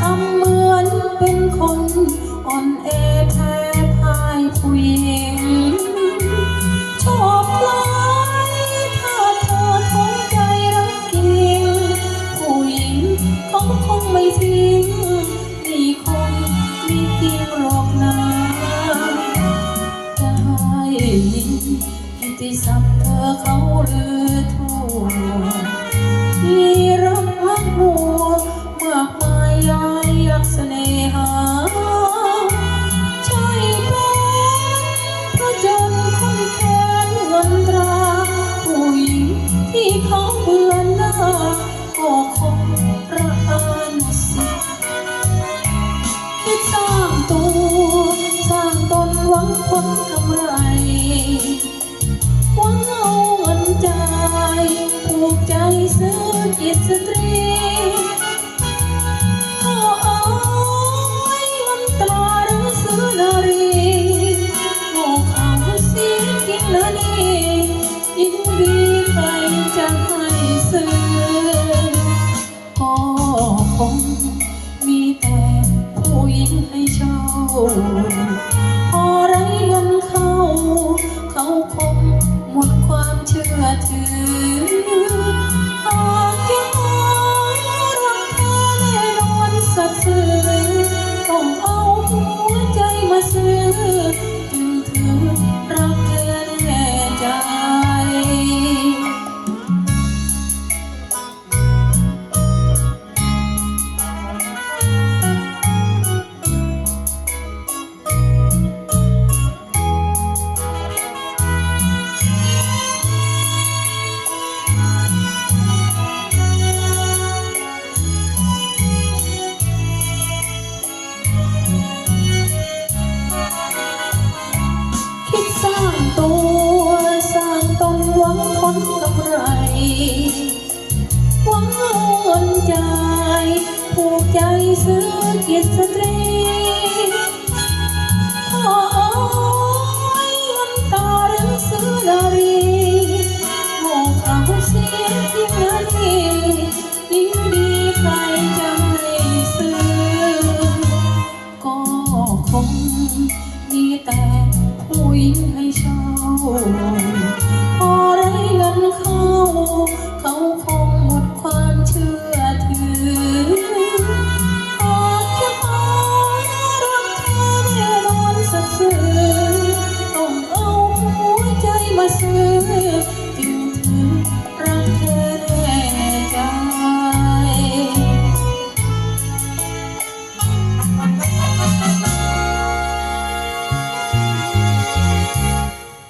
ทำเหมือนเป็นคนอ่อนแอแพ้พ่ายผู้หญิงชอบล้ายถ้าเธอท้องใจรักจริงผู้หญิงเขาคงไม่ทิ้งนี่คงมีจริงหรอกนะได้ยินกิตติศัพท์เธอเขาลือทั่ ก็คงระอานะสิคิดสร้างตัวสร้างตนหวังผลกำไรหวังเอาเงินใจผูกใจซื้อจิตสตรี ซื้อเกีสตรีอให้นตรื่นารีมองเเสียที่นาทียิ่ดีใครจะไม่ซื้ก็คงมีแต่ผู้หญิงให้ช่า